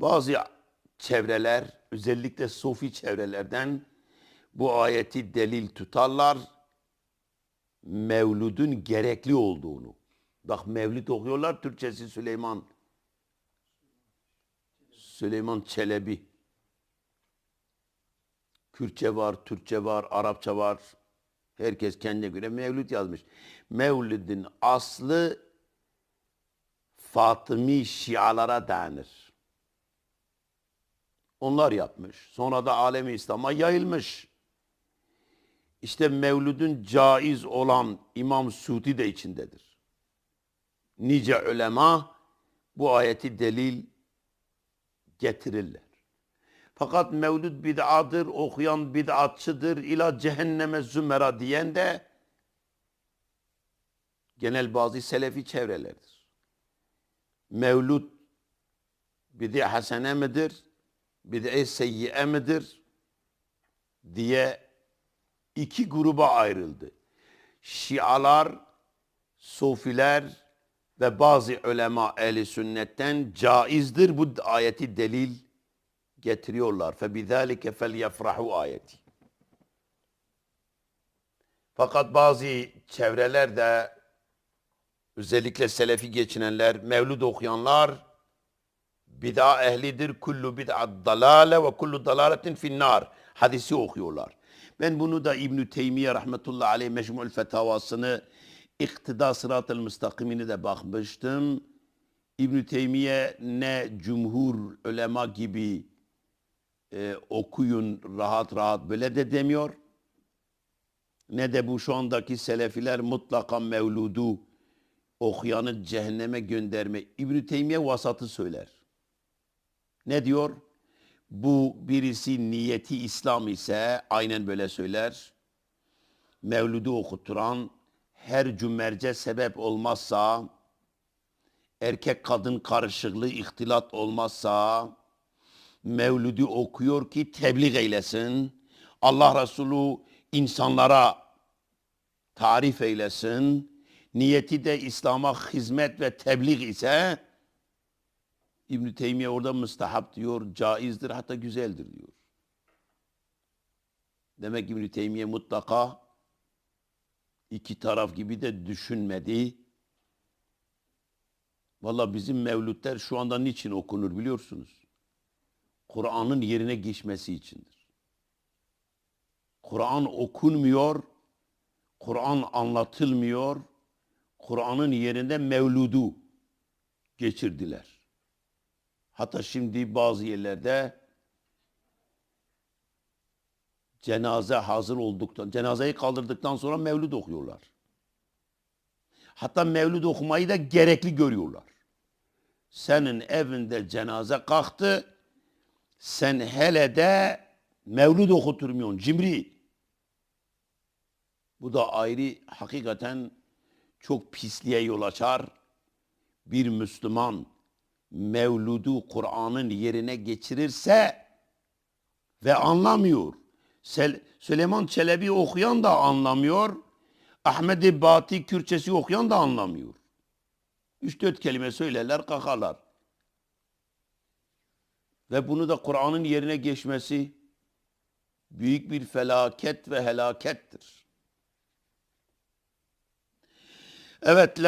Bazı çevreler özellikle sofi çevrelerden bu ayeti delil tutarlar. Mevludun gerekli olduğunu. Bak mevlid okuyorlar Türkçesi Süleyman. Süleyman Çelebi. Kürtçe var, Türkçe var, Arapça var. Herkes kendine göre mevlüt yazmış. Mevlidin aslı Fatımi Şialara dayanır. Onlar yapmış. Sonra da alemi İslam'a yayılmış. İşte mevludun caiz olan İmam Suudi de içindedir. Nice ulema bu ayeti delil getirirler. Fakat mevlud bid'adır, okuyan bid'atçıdır, ila cehenneme zümera diyen de genel bazı selefi çevrelerdir. Mevlud bid'i hasene midir, bid'i seyyiye midir diye iki gruba ayrıldı. Şialar, Sufiler ve bazı ulema ehli sünnetten caizdir bu ayeti delil getiriyorlar. فَبِذَٰلِكَ فَلْيَفْرَحُوا ayeti. Fakat bazı çevrelerde özellikle selefi geçinenler, mevlud okuyanlar bid'a ehlidir. Kullu bid'at dalale ve kullu dalaletin finnar. Hadisi okuyorlar. Ben bunu da İbn-i Teymiye rahmetullahi aleyh Mecmu'l Fetavasını İktida Sırat-ı Müstakimini de bakmıştım. İbn-i Teymiye ne cumhur ulema gibi e, okuyun rahat rahat böyle de demiyor. Ne de bu şu andaki selefiler mutlaka mevludu okuyanı cehenneme gönderme. İbn-i Teymiye vasatı söyler. Ne diyor? Bu birisi niyeti İslam ise aynen böyle söyler. Mevludu okuturan her cümerce sebep olmazsa, erkek kadın karışıklığı ihtilat olmazsa, Mevlüdü okuyor ki tebliğ eylesin. Allah Resulü insanlara tarif eylesin. Niyeti de İslam'a hizmet ve tebliğ ise İbn Teymiye orada müstahap diyor, caizdir hatta güzeldir diyor. Demek İbn Teymiye mutlaka iki taraf gibi de düşünmedi. Valla bizim mevlütler şu anda niçin okunur biliyorsunuz? Kur'an'ın yerine geçmesi içindir. Kur'an okunmuyor, Kur'an anlatılmıyor, Kur'an'ın yerinde mevludu geçirdiler. Hatta şimdi bazı yerlerde cenaze hazır olduktan, cenazeyi kaldırdıktan sonra mevlud okuyorlar. Hatta mevlud okumayı da gerekli görüyorlar. Senin evinde cenaze kalktı, sen hele de mevlud okuturmuyorsun cimri. Bu da ayrı hakikaten çok pisliğe yol açar. Bir Müslüman mevludu Kur'an'ın yerine geçirirse ve anlamıyor. Süleyman Çelebi okuyan da anlamıyor. Ahmet-i Bati Kürtçesi okuyan da anlamıyor. Üç dört kelime söylerler kakarlar. Ve bunu da Kur'an'ın yerine geçmesi büyük bir felaket ve helakettir. Evet,